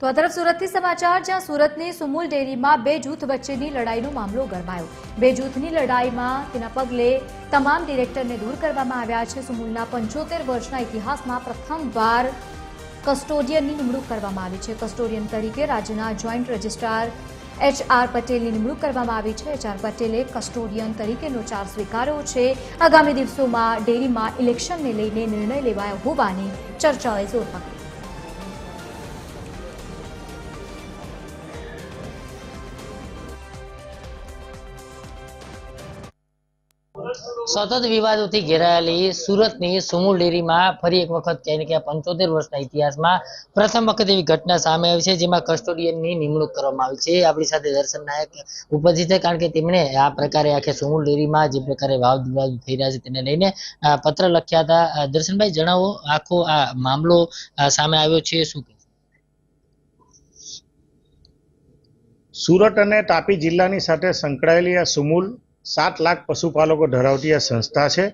તો આ તરફ સુરતથી સમાચાર, જ્યાં સુરતની સુમૂલ ડેરીમાં બે જૂથ વચ્ચેની લડાઈનો મામલો ગરમાયો. બે જૂથની લડાઈમાં તેના પગલે તમામ ડિરેક્ટરને દૂર કરવામાં આવ્યા છે. સુમૂલના પંચોતેર વર્ષના ઇતિહાસમાં પ્રથમવાર કસ્ટોડિયનની નિમણૂક કરવામાં આવી છે. કસ્ટોડિયન તરીકે રાજ્યના જોઈન્ટ રજિસ્ટ્રાર એચ આર પટેલની નિમણૂક કરવામાં આવી છે. એચ આર પટેલે કસ્ટોડિયન તરીકેનો ચાર્જ સ્વીકાર્યો છે. આગામી દિવસોમાં ડેરીમાં ઇલેક્શનને લઈને નિર્ણય લેવાયો હોવાની ચર્ચાઓએ જોર પકડી. સતત વિવાદોથી ઘેરાયેલી સુરતની સુમુલ ડેરીમાં ફરી એક વખત ક્યાંય ક્યાં પંચોતેર વર્ષના ઇતિહાસમાં પ્રથમ વખત એવી ઘટના સામે આવી છે જેમાં કસ્ટોડિયનની નિમણૂક કરવામાં આવી છે આપણી સાથે દર્શન નાયક ઉપસ્થિત છે કારણ કે તેમણે આ પ્રકારે આખે સુમુલ ડેરીમાં જે પ્રકારે વાવ વિવાદ થઈ રહ્યા છે તેને લઈને પત્ર લખ્યા હતા દર્શનભાઈ, જણાવો આખો આ મામલો સામે આવ્યો છે, શું? સુરત અને તાપી જિલ્લાની સાથે સંકળાયેલી આ સુમુલ સાત લાખ પશુપાલકો ધરાવતી આ સંસ્થા છે.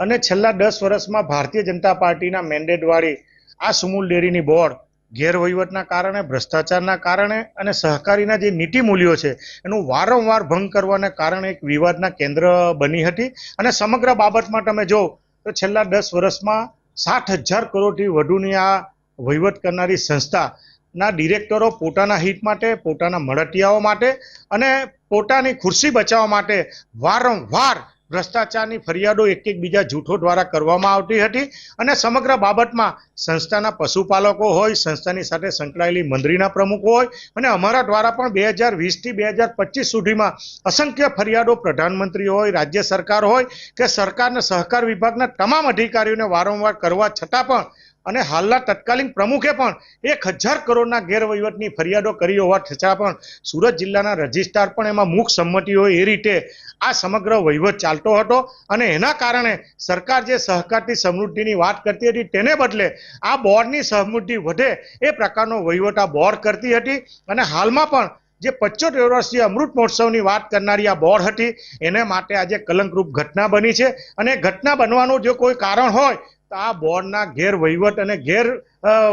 અને છેલ્લા દસ વર્ષમાં ભારતીય જનતા પાર્ટીના મેન્ડેટવાળી આ સુમુલ ડેરીની બોર્ડ ગેરવહીવટના કારણે, ભ્રષ્ટાચારના કારણે અને સહકારીના જે નીતિ મૂલ્યો છે, એનું વારંવાર ભંગ કરવાના કારણે એક વિવાદના કેન્દ્ર બની હતી. અને સમગ્ર બાબતમાં તમે જો, તો છેલ્લા દસ વર્ષમાં સાત હજાર કરોડથી વધુની આ વહીવટ કરનારી સંસ્થા ના ડિરેક્ટરો પોતાના હિત માટે, પોતાના મળતિયાઓ માટે અને પોતાની ખુરશી બચાવવા માટે વારંવાર ભ્રષ્ટાચારની ફરિયાદો એક એક બીજા જૂથો દ્વારા કરવામાં આવતી હતી અને સમગ્ર બાબતમાં સંસ્થાના પશુપાલકો હોય, સંસ્થાની સાથે સંકળાયેલી મંડળીના પ્રમુખો હોય અને અમારા દ્વારા પણ બે હજાર વીસથી બે હજાર પચીસ સુધીમાં અસંખ્ય ફરિયાદો પ્રધાનમંત્રી હોય, રાજ્ય સરકાર હોય કે સરકારના સહકાર વિભાગના તમામ અધિકારીઓને વારંવાર કરવા છતાં પણ અને હાલના તત્કાલીન પ્રમુખે પણ એક હજાર કરોડના ગેરવહીવટની ફરિયાદો કરી હોવા છતાં પણ સુરત જિલ્લાના રજિસ્ટ્રાર પણ એમાં મુખ સંમતિ હોય એ રીતે આ સમગ્ર વહીવટ ચાલતો હતો અને એના કારણે સરકાર જે સહકારથી સમૃદ્ધિની વાત કરતી હતી તેને બદલે આ બોર્ડની સમૃદ્ધિ વધે એ પ્રકારનો વહીવટ આ બોર્ડ કરતી હતી અને હાલમાં પણ જે પચોતેર વર્ષીય અમૃત મહોત્સવની વાત કરનારી આ બોર્ડ હતી એને માટે આજે કલંકરૂપ ઘટના બની છે અને ઘટના બનવાનું જો કોઈ કારણ હોય આ બોર્ડના ગેરવહીવટ અને ગેર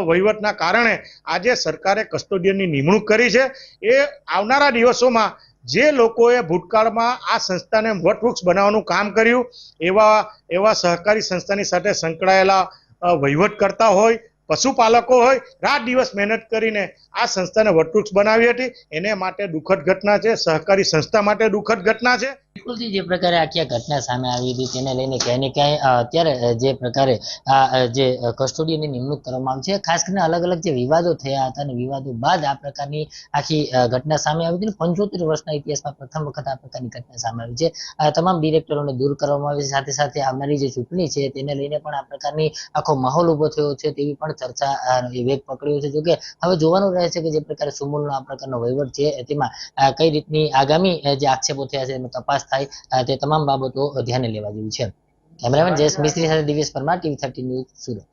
વહીવટના કારણે આજે સરકારે કસ્ટોડિયનની નિમણૂક કરી છે. એ આવનારા દિવસોમાં જે લોકોએ ભૂતકાળમાં આ સંસ્થાને વટવૃક્ષ બનાવવાનું કામ કર્યું, એવા એવા સહકારી સંસ્થાની સાથે સંકળાયેલા વહીવટકર્તા હોય, પશુપાલકો હોય, રાત દિવસ મહેનત કરીને આ સંસ્થાને વટવૃક્ષ બનાવી હતી. એને માટે દુઃખદ ઘટના છે, સહકારી સંસ્થા માટે દુઃખદ ઘટના છે. બિલકુલથી જે પ્રકારે આખી ઘટના સામે આવી હતી, તેને લઈને ક્યાંય ને ક્યાંય અત્યારે જે પ્રકારે આ જે કસ્ટોડિયનની નિમણૂક કરવામાં આવી છે, ખાસ કરીને અલગ અલગ જે વિવાદો થયા હતા અને વિવાદો બાદ આ પ્રકારની આખી ઘટના સામે આવી હતી પંચોતેર વર્ષના ઇતિહાસમાં પ્રથમ વખત આ પ્રકારની ઘટના સામે આવી છે. તમામ ડિરેક્ટરોને દૂર કરવામાં આવી છે. સાથે સાથે આવનારી જે ચૂંટણી છે, તેને લઈને પણ આ પ્રકારની આખો માહોલ ઊભો થયો છે તેવી પણ ચર્ચા વેગ પકડ્યો છે. જોકે હવે જોવાનું રહે છે કે જે પ્રકારે સુમૂલનો આ પ્રકારનો વહીવટ છે, તેમાં કઈ રીતની આગામી જે આક્ષેપો થયા છે એનો તપાસ થાય તે તમામ બાબતો ધ્યાને લેવા જેવી છે. કેમેરામેન જયેશ મિસ્ત્રી સાથે Divyesh Parmar, TV thirty news Surat.